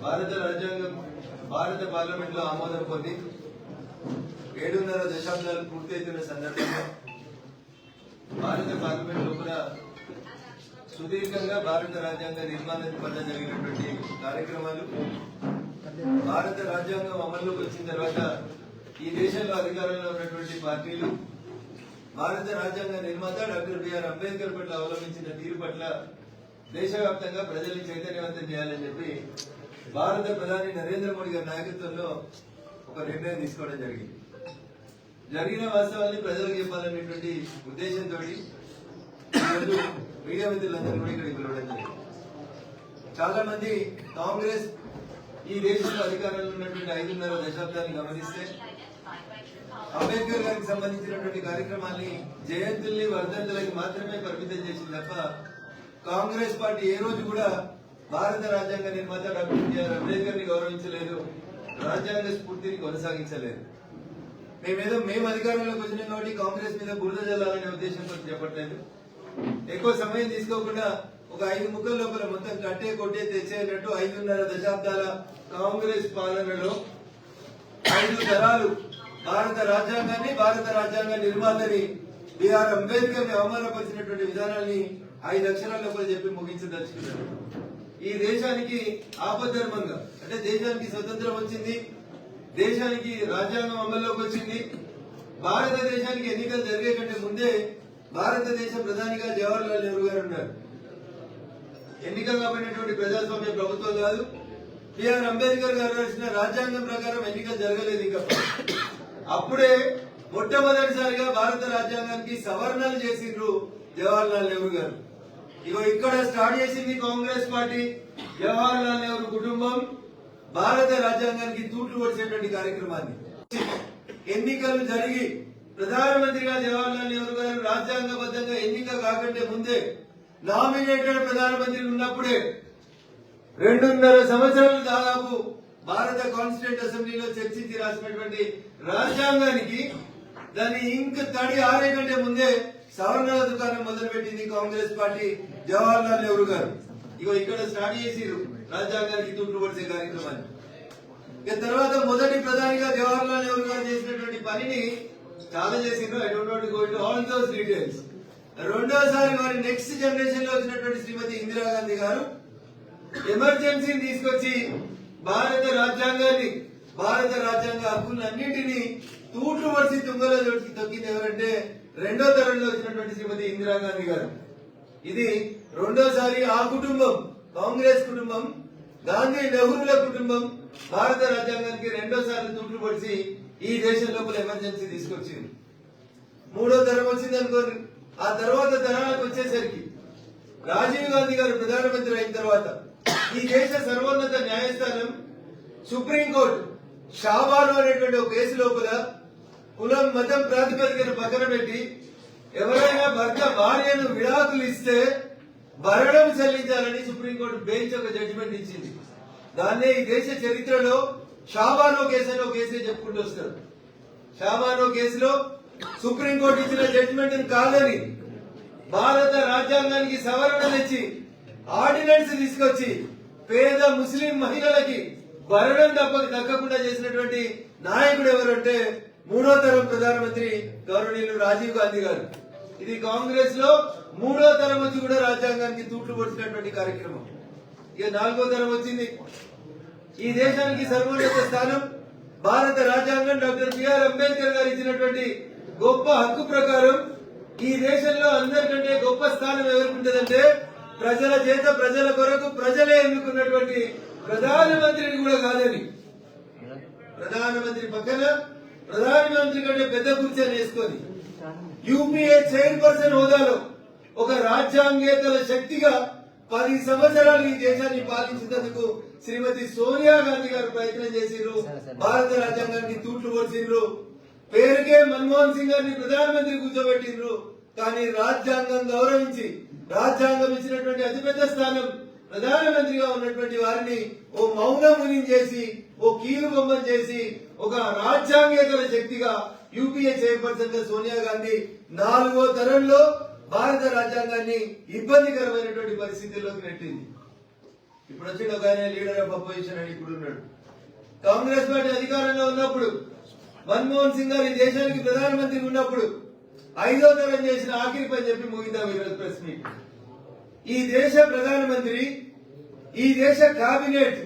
భారత రాజ్యాంగం భారత పార్లమెంట్లో ఆమోదం పొంది ఏడున్నర దశాబ్దాలు పూర్తయితున్న సందర్భంగా భారత పార్లమెంట్ లోపల సుదీర్ఘంగా భారత రాజ్యాంగ నిర్మాణం వల్ల జరిగినటువంటి కార్యక్రమాలు భారత రాజ్యాంగం అమల్లోకి వచ్చిన తర్వాత ఈ దేశంలో అధికారంలో ఉన్నటువంటి పార్టీలు భారత రాజ్యాంగ నిర్మాత డాక్టర్ బిఆర్ అంబేద్కర్ పట్ల అవలంబించిన తీరు పట్ల దేశవ్యాప్తంగా ప్రజల్ని చైతన్యవంతం చేయాలని చెప్పి భారత ప్రధాని నరేంద్ర మోడీ గారి నాయకత్వంలో ఒక నిర్ణయం తీసుకోవడం జరిగింది. జరిగిన వాస్తవాన్ని ప్రజలకు చెప్పాలనేటువంటి ఉద్దేశంతో మీడియా మిత్రులందరూ కూడా ఇక్కడికి పిలవడం జరిగింది. చాలా మంది కాంగ్రెస్ ఈ దేశంలో అధికారంలో ఉన్నటువంటి ఐదున్నర దశాబ్దాన్ని గమనిస్తే అంబేద్కర్ గారికి సంబంధించినటువంటి కార్యక్రమాన్ని జయంతుల్ని వర్ధంతులకి మాత్రమే పరిమితం చేసింది తప్ప కాంగ్రెస్ పార్టీ ఏ రోజు కూడా భారత రాజ్యాంగ నిర్మాత డాక్టర్ అంబేద్కర్ని గౌరవించలేదు రాజ్యాంగ స్ఫూర్తిని కొనసాగించలేదు. మేమేదో మేము అధికారంలోకి వచ్చినాం కాబట్టి కాంగ్రెస్ మీద బురద జల్లాలనే ఉద్దేశంతో చెప్పట్లేదు ఎక్కువ సమయం తీసుకోకుండా ఒక ఐదు ముక్కల లోపల మొత్తం కట్టే కొట్టే తెచ్చేటట్టు ఐదున్నర దశాబ్దాల కాంగ్రెస్ పాలనలో ఐదు తరాలు భారత రాజ్యాంగాన్ని భారత రాజ్యాంగ నిర్మాతని బిఆర్ అంబేద్కర్ని అవమానపరిచినటువంటి విధానాన్ని ఐదు అక్షరాల లోపల చెప్పి ముగించదలుచుకున్నారు. ఈ దేశానికి ఆపద్ధర్మంగా అంటే దేశానికి స్వతంత్రం వచ్చింది దేశానికి రాజ్యాంగం అమల్లోకి వచ్చింది భారతదేశానికి ఎన్నికలు జరిగే కంటే ముందే భారతదేశ ప్రధానిగా జవహర్లాల్ నెహ్రూ గారు ఉన్నారు. ఎన్నికలు కాబడినటువంటి ప్రజాస్వామ్య ప్రభుత్వం కాదు. బిఆర్ అంబేద్కర్ గారు రాసిన రాజ్యాంగం ప్రకారం ఎన్నికలు జరగలేదు ఇంకా. అప్పుడే మొట్టమొదటిసారిగా భారత రాజ్యాంగానికి సవరణలు చేసిండ్రు జవహర్లాల్ నెహ్రూ గారు. ఇగో ఇక్కడ స్టార్ట్ చేసింది కాంగ్రెస్ పార్టీ జవహర్లాల్ నెహ్రూ కుటుంబం భారత రాజ్యాంగానికి తూట్లు వచ్చేటువంటి కార్యక్రమాన్ని. ఎన్నికలు జరిగి ప్రధానమంత్రిగా జవహర్లాల్ నెహ్రూ గారు రాజ్యాంగబద్ధంగా ఎన్నిక కాకంటే ముందే నామినేటెడ్ ప్రధానమంత్రి ఉన్నప్పుడే రెండున్నర సంవత్సరాలు దాదాపు భారత కాన్స్టిట్యూంట్ అసెంబ్లీలో చర్చించి రాసినటువంటి రాజ్యాంగానికి దాని ఇంక తడి ఆరే కంటే ముందే సవరణల దుకాణం మొదలుపెట్టింది కాంగ్రెస్ పార్టీ జవహర్లాల్ నెహ్రూ గారు. ఇగో ఇక్కడ స్టార్ట్ చేసిరు రాజ్యాంగానికి తూట్లు పడిసే కార్యక్రమాన్ని. ఇక తర్వాత మొదటి ప్రధానిగా జవహర్లాల్ నెహ్రూ గారు చేసినటువంటి పనిని చాలా చేసిండు I don't want go to all those details రెండోసారి వారి నెక్స్ట్ జనరేషన్లో వచ్చినటువంటి శ్రీమతి ఇందిరాగాంధీ గారు ఎమర్జెన్సీని తీసుకొచ్చి భారత రాజ్యాంగాన్ని భారత రాజ్యాంగ హక్కులన్నింటినీ తూట్లు పడిచి తుంగలో జోడిచి తొక్కింది ఎవరంటే రెండో తరంలో వచ్చినటువంటి శ్రీమతి ఇందిరాగాంధీ గారు. ఇది రెండోసారి ఆ కుటుంబం కాంగ్రెస్ కుటుంబం గాంధీ నెహ్రూల కుటుంబం భారత రాజ్యాంగానికి రెండోసారి ఈ దేశం లోపల ఎమర్జెన్సీ తీసుకొచ్చింది. మూడో తరం వచ్చింది అనుకోండి. ఆ తర్వాత తరాలకు వచ్చేసరికి రాజీవ్ గాంధీ గారు ప్రధానమంత్రి అయిన తర్వాత ఈ దేశ సర్వోన్నత న్యాయస్థానం సుప్రీంకోర్టు షాబాను అనేటువంటి ఒక కేసు లోపల కులం మతం ప్రాతిపదికను పక్కన పెట్టి ఎవరైనా భర్త భార్యను విడాకులు ఇస్తే భరణం చెల్లించాలని సుప్రీంకోర్టు బెంచ్ ఒక జడ్జిమెంట్ ఇచ్చింది. దాన్నే ఈ దేశ చరిత్రలో షాబానో కేసు కేసే చెప్పుకుంటూ వస్తారు. షాబానో కేసులో సుప్రీంకోర్టు ఇచ్చిన జడ్జిమెంట్ కాదని భారత రాజ్యాంగానికి సవరణ తెచ్చి ఆర్డినెన్స్ తీసుకొచ్చి పేద ముస్లిం మహిళలకి భరణం తప్ప దక్కకుండా చేసినటువంటి నాయకుడు ఎవరంటే మూడో తరం ప్రధానమంత్రి గౌరవనీయులు రాజీవ్ గాంధీ గారు. ఇది కాంగ్రెస్లో మూడో తరం వచ్చి కూడా రాజ్యాంగానికి తూట్లు పొడిచినటువంటి కార్యక్రమం. ఇక నాలుగో తరం వచ్చింది. ఈ దేశానికి సర్వోన్నత స్థానం భారత రాజ్యాంగం డాక్టర్ బిఆర్ అంబేద్కర్ గారు ఇచ్చినటువంటి గొప్ప హక్కు ప్రకారం ఈ దేశంలో అందరికంటే గొప్ప స్థానం ఎవరికి ప్రజల చేత ప్రజల కొరకు ప్రజలే ఎన్నుకున్నటువంటి ప్రధానమంత్రిని కూడా కాదని. ప్రధానమంత్రి పక్కన ప్రధానమంత్రి కంటే పెద్ద కుర్చీని వేసుకొని యూపీఏ చైర్పర్సన్ హోదాలో ఒక రాజ్యాంగేతర శక్తిగా పది సంవత్సరాలు ఈ దేశాన్ని పాలించినందుకు శ్రీమతి సోనియా గాంధీ గారు ప్రయత్నం చేసిండ్రు. భారత రాజ్యాంగానికి తూట్లు పొడిచిండ్రు పేరుకే మన్మోహన్ సింగ్ గారిని ప్రధానమంత్రి కూర్చోబెట్టిండ్రు. కానీ రాజ్యాంగం గౌరవించి రాజ్యాంగం ఇచ్చినటువంటి అతిపెద్ద స్థానం ప్రధానమంత్రిగా ఉన్నటువంటి వారిని ఓ మౌనముని చేసి ఓ కీలు బొమ్మను చేసి ఒక రాజ్యాంగేతర శక్తిగా యూపీఏ చైర్పర్సన్గా సోనియా గాంధీ నాలుగో తరంలో భారత రాజ్యాంగాన్ని ఇబ్బందికరమైనటువంటి పరిస్థితుల్లోకి నెట్టింది. ఇప్పుడు వచ్చిన ఒక ఆయన లీడర్ ఆఫ్ అపోజిషన్ అని ఇప్పుడు ఉన్నాడు. కాంగ్రెస్ పార్టీ అధికారంలో ఉన్నప్పుడు మన్మోహన్ సింగ్ గారు ఈ దేశానికి ప్రధానమంత్రి ఉన్నప్పుడు ఐదో తరం చేసిన ఆఖరి పని చెప్పి ముగిందాం ఈరోజు ప్రెస్ మీట్ ఈ దేశ ప్రధానమంత్రి ఈ దేశ కేబినెట్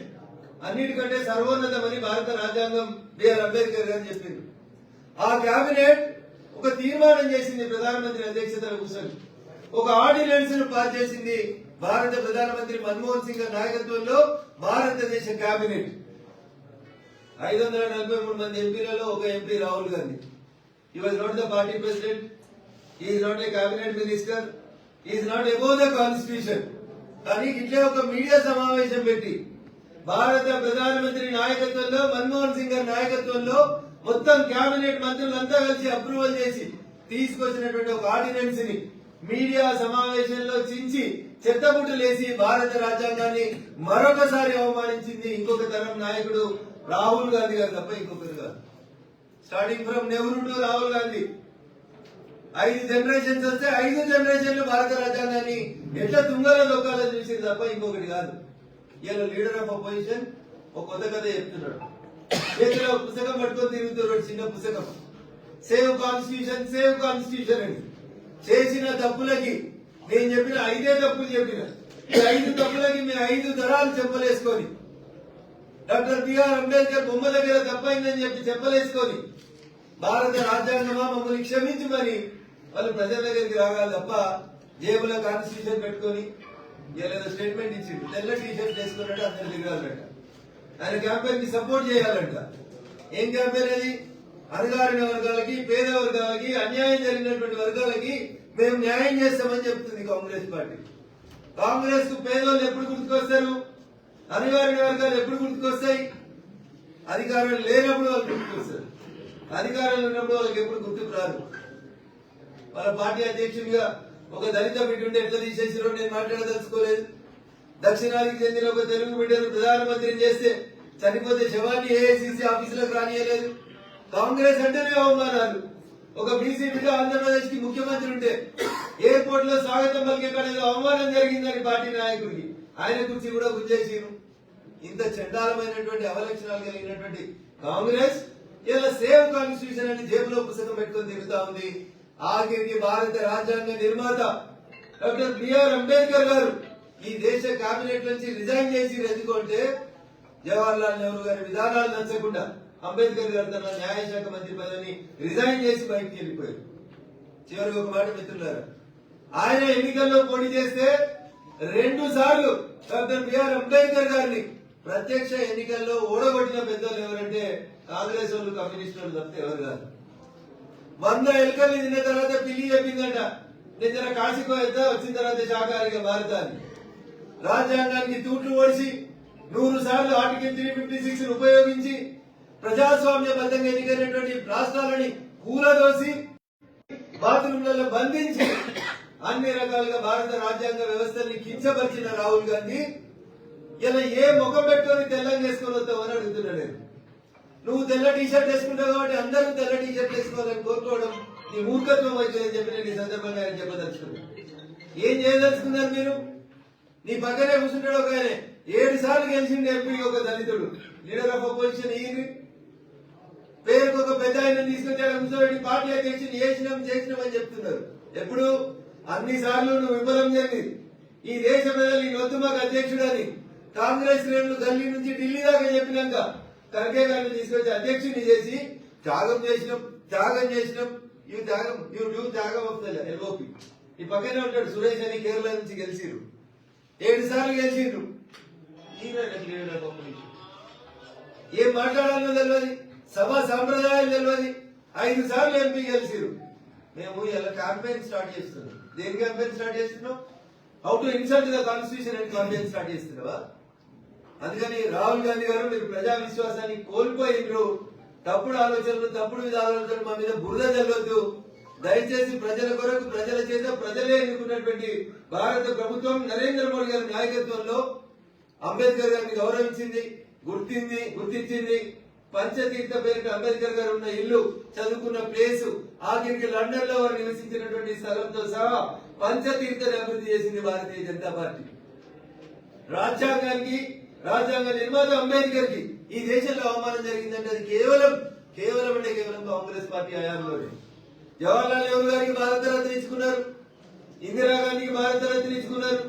అన్నిటికంటే సర్వోన్నతమని భారత రాజ్యాంగం బిఆర్ అంబేద్కర్ గారు చెప్పింది ఆ కేబినెట్ ఒక తీర్మానం చేసింది ప్రధానమంత్రి అధ్యక్షతన కూర్చొని ఒక ఆర్డినెన్స్ను పాస్ చేసింది భారత ప్రధానమంత్రి మన్మోహన్ సింగ్ నాయకత్వంలో భారతదేశ కేబినెట్ ఐదు వందల నలభై మూడు మంది ఎంపీలలో ఒక MP Rahul Gandhi. He was not the party president is not a cabinet minister is not above the constitution కానీ ఇట్లే ఒక మీడియా సమావేశం పెట్టి భారత ప్రధానమంత్రి నాయకత్వంలో మన్మోహన్ సింగ్ గారి నాయకత్వంలో మొత్తం కేబినెట్ మంత్రులంతా కలిసి అప్రూవల్ చేసి తీసుకొచ్చినటువంటి ఒక ఆర్డినెన్స్ని మీడియా సమావేశంలో చించి చెత్తబుట్టలేసి భారత రాజ్యాంగాన్ని మరొకసారి అవమానించింది ఇంకొక తరం నాయకుడు రాహుల్ గాంధీ గారు తప్ప ఇంకొకరు కాదు. Starting from Nehru to Rahul Gandhi ఐదు జనరేషన్స్ వస్తే ఐదు జనరేషన్లు భారత రాజ్యాంగాన్ని ఎట్లా తుంగలో దొక్కాలో చూసింది తప్ప ఇంకొకటి కాదు. ఇలా లీడర్ ఆఫ్ అపోజిషన్ ఒక కొత్త కథ చెప్తున్నాడు. చేతిలో పుస్తకం పట్టుకొని తిరుగుతున్నాడు చిన్న పుస్తకం. సేవ్ కాన్స్టిట్యూషన్ సేవ్ కాన్స్టిట్యూషన్ అని. చేసిన తప్పులకి నేను చెప్పిన ఐదే తప్పులు చెప్పిన. ఈ ఐదు తప్పులకి మీ ఐదు తరాలు చెప్పలేసుకొని. డాక్టర్ బిఆర్ అంబేద్కర్ బొమ్మ దగ్గర తప్పైందని చెప్పి చెప్పలేసుకొని భారత రాజ్యాంగమా మమ్మల్ని క్షమించమని వాళ్ళు ప్రజల దగ్గరికి రాగాలి తప్ప జేబులో కాన్స్టిట్యూషన్ పెట్టుకొని ఏదో స్టేట్మెంట్ ఇచ్చిండు. తెల్ల టీ షర్ట్ వేసుకున్నట్టు అందరు తిరగాలంట ఆయన క్యాంపెయిన్కి సపోర్ట్ చేయాలంట. ఏం క్యాంపెయిన్ అది? అధికారిన వర్గాలకి పేద వర్గాలకి అన్యాయం జరిగినటువంటి వర్గాలకి మేము న్యాయం చేస్తామని చెప్తుంది కాంగ్రెస్ పార్టీ. కాంగ్రెస్కు పేదోళ్ళు ఎప్పుడు గుర్తుకొస్తారు? అధికారిన వర్గాలు ఎప్పుడు గుర్తుకొస్తాయి? అధికారులు లేనప్పుడు వాళ్ళు గుర్తుకొస్తారు. అధికారులు ఉన్నప్పుడు వాళ్ళకి ఎప్పుడు గుర్తుకు రాదు. వాళ్ళ పార్టీ అధ్యక్షుడిగా ఒక దళిత బిడ్డ ఉంటే ఎట్లా తీసేసిరో నేను మాట్లాడదలుచుకోలేదు. దక్షిణాదికి చెందిన ఒక తెలుగు బిడ్డను ప్రధానమంత్రిని చేస్తే చనిపోతే శవాన్ని ఏఐసిసి ఆఫీసులకు రానియలేదు. కాంగ్రెస్ అంటేనే అవమానాలు. ఒక బీసీ బిడ్డ ఆంధ్రప్రదేశ్కి ముఖ్యమంత్రి ఉంటే ఎయిర్పోర్ట్లో స్వాగతం పలికే కాడ అవమానం జరిగిందని పార్టీ నాయకుడికి ఆయన గురించి కూడా గుంజేసిరు ఇంత చండాలమైనటువంటి అవలక్షణాలు కలిగినటువంటి కాంగ్రెస్ ఇలా సేవ్ కాన్స్టిట్యూషన్ అని జేబులో పుస్తకం పెట్టుకొని తిరుగుతా ఉంది. ఆఖరికి భారత రాజ్యాంగ నిర్మాత డాక్టర్ బిఆర్ అంబేద్కర్ గారు ఈ దేశ కేబినెట్ నుంచి రిజైన్ చేసి ఎందుకంటే జవహర్లాల్ నెహ్రూ గారి విధానాలు నచ్చకుండా అంబేద్కర్ గారు తన న్యాయశాఖ మంత్రి పదవిని రిజైన్ చేసి బయటికి వెళ్ళిపోయారు. చివరికి ఒక మాట మిత్రులారు ఆయన ఎన్నికల్లో పోటీ చేస్తే రెండు సార్లు డాక్టర్ బిఆర్ అంబేద్కర్ గారిని ప్రత్యక్ష ఎన్నికల్లో ఓడగొట్టిన పెద్దలు ఎవరంటే కాంగ్రెస్ వాళ్ళు కమ్యూనిస్ట్ వాళ్ళు తప్పితే ఎవరు కాదు. వంద ఎలుకల్ని తిన్న తర్వాత పిల్లి చెప్పిందంట నేను జర కాశీకో వచ్చిన తర్వాత శాకాహారిగా మారుతాను రాజ్యాంగానికి తూట్లు ఓడిసి నూరు సార్లు ఆర్టికల్ త్రీ ఫిఫ్టీ సిక్స్ ఉపయోగించి ప్రజాస్వామ్యబద్ధంగా ఎన్నికైనటువంటి రాష్ట్రాలని కూలదోసి బాత్రూంలలో బంధించి అన్ని రకాలుగా భారత రాజ్యాంగ వ్యవస్థని కించపరిచిన రాహుల్ గాంధీ ఇలా ఏ ముఖం పెట్టుకొని తెల్లని వేసుకొని వస్తామని అడుగుతున్నా నేను. నువ్వు తెల్ల టీషర్ట్ వేసుకుంటావు కాబట్టి అందరూ తెల్ల టీషర్ట్ వేసుకోవాలని కోరుకోవడం నీ మూర్ఖత్వం అవుతుందని చెప్పి నేను ఈ సందర్భంగా ఆయన చెప్పదలుచుకున్నాను. ఏం చేయదలుచుకున్నారు మీరు? నీ పక్కనే కూర్చుంటాడు ఒక ఆయన. ఏడు సార్లు గెలిచిండు ఎంపీ ఒక దళితుడు. లీడర్ ఆఫ్ అపోజిషన్ ఈయన. పేరుకు ఒక పెద్ద ఆయన తీసుకొచ్చాడు. కూర్చోబెట్టి పార్టీ అధ్యక్షుని చేసినాం చేసినాం అని చెప్తున్నారు. ఎప్పుడు? అన్ని సార్లు నువ్వు విఫలం చెంది. ఈ దేశ ప్రజలు ఈ వద్దు మాకు అధ్యక్షుడని కాంగ్రెస్ శ్రేణులు గల్లీ నుంచి ఢిల్లీ దాకా చెప్పినాక ఖర్గే గారిని తీసుకొచ్చి అధ్యక్షుని చేసి త్యాగం చేసినాం త్యాగం చేసినాం. ఈ త్యాగం ఈ త్యాగం వస్తుంది ఎల్ఓపి. ఈ పక్కనే ఉంటాడు సురేష్ అని కేరళ నుంచి గెలిచిరు ఏడు సార్లు గెలిచిండ్రు. ఏం మాట్లాడాలో తెలియదు సభ సాంప్రదాయాలు తెలియదు ఐదు సార్లు ఎంపీ గెలిచిరు మేము ఇలా క్యాంపెయిన్ స్టార్ట్ చేస్తున్నాం. దేని క్యాంపెయిన్ స్టార్ట్ చేస్తున్నాం? How to insult the constitution అని క్యాంపెయిన్ స్టార్ట్ చేస్తున్నావా? అందుకని రాహుల్ గాంధీ గారు మీరు ప్రజా విశ్వాసాన్ని కోల్పోయిండ్రు తప్పుడు ఆలోచనలు తప్పుడు విధానాలతో మా మీద బురద చల్లొద్దు దయచేసి ప్రజల కొరకు ప్రజల చేత ప్రజలే ఎన్నుకున్నటువంటి భారత ప్రభుత్వం నరేంద్ర మోడీ గారి నాయకత్వంలో అంబేద్కర్ గారిని గౌరవించింది గుర్తింది గుర్తించింది. పంచతీర్థ పేరిట అంబేద్కర్ గారు ఉన్న ఇల్లు చదువుకున్న ప్లేస్ ఆఖరికి లండన్లో వారు నివసించినటువంటి స్థలంతో సహా పంచతీర్థని అభివృద్ధి చేసింది భారతీయ జనతా పార్టీ. రాజ్యాంగానికి రాజ్యాంగ నిర్మాత అంబేద్కర్కి ఈ దేశంలో అవమానం జరిగిందంటే అది కేవలం కేవలం అంటే కేవలం కాంగ్రెస్ పార్టీ హయాంలోనే. జవహర్లాల్ నెహ్రూ గారికి భారతరత్న ఇచ్చుకున్నారు ఇందిరాగాంధీకి భారతరత్న ఇచ్చుకున్నారు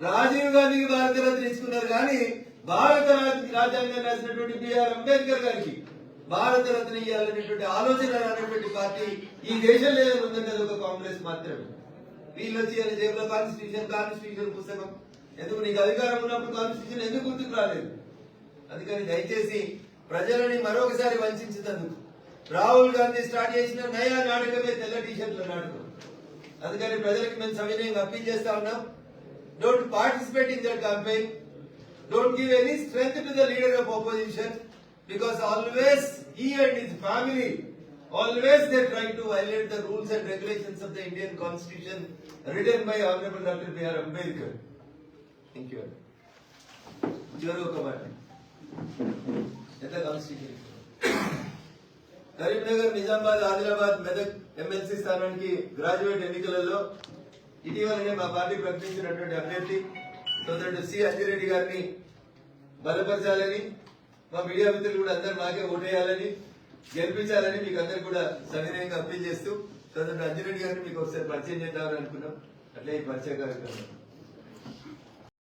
రాజీవ్ గాంధీకి భారతరత్న ఇచ్చుకున్నారు కానీ భారత రాజ్యాంగం రాసినటువంటి బిఆర్ అంబేద్కర్ గారికి భారతరత్న ఇవ్వాలనేటువంటి ఆలోచన రానటువంటి పార్టీ ఈ దేశంలో ఏదైనా ఉందంటే అది ఒక కాంగ్రెస్ మాత్రమే. వీళ్ళు వచ్చి జేబులో కాన్స్టిట్యూషన్ కాన్స్టిట్యూషన్ పుస్తకం. ఎందుకు నీకు అధికారం ఉన్నప్పుడు కాన్స్టిట్యూషన్ ఎందుకు గుర్తుకు రాలేదు? అందుకని దయచేసి ప్రజలని మరొకసారి వంచినందుకు రాహుల్ గాంధీ స్టార్ట్ చేసిన నయా నాటకమే తెల్ల టీషర్ట్ల నాటకం అందుకని ప్రజలకు మేము సవినయంగా అప్పీల్ చేస్తా ఉన్నాం don't participate in that campaign don't give any strength to the leader of opposition because always he and his family always they try to violate the rules and regulations of the Indian constitution written by honorable Dr. B.R. Ambedkar. Thank you. చివరి ఒక మాట ఎంత constitution Karimnagar Nizamabad Adilabad Medak MLC స్థానానికి graduate ఎన్నికలలో ఇటీవలనే మా party ప్రకటించినటువంటి అభ్యర్థి సోదరుడు సి అంజిరెడ్డి గారిని బలపరచాలని మా మీడియా మిత్రులు కూడా అందరు మాకే ఓటేయాలని గెలిపించాలని మీకు అందరు కూడా సవినయంగా అప్పీల్ చేస్తూ సోదరుడు అంజిరెడ్డి గారిని మీకు ఒకసారి పరిచయం చేద్దామని అనుకున్నాం. అట్లే ఈ పరిచయ కార్యక్రమం.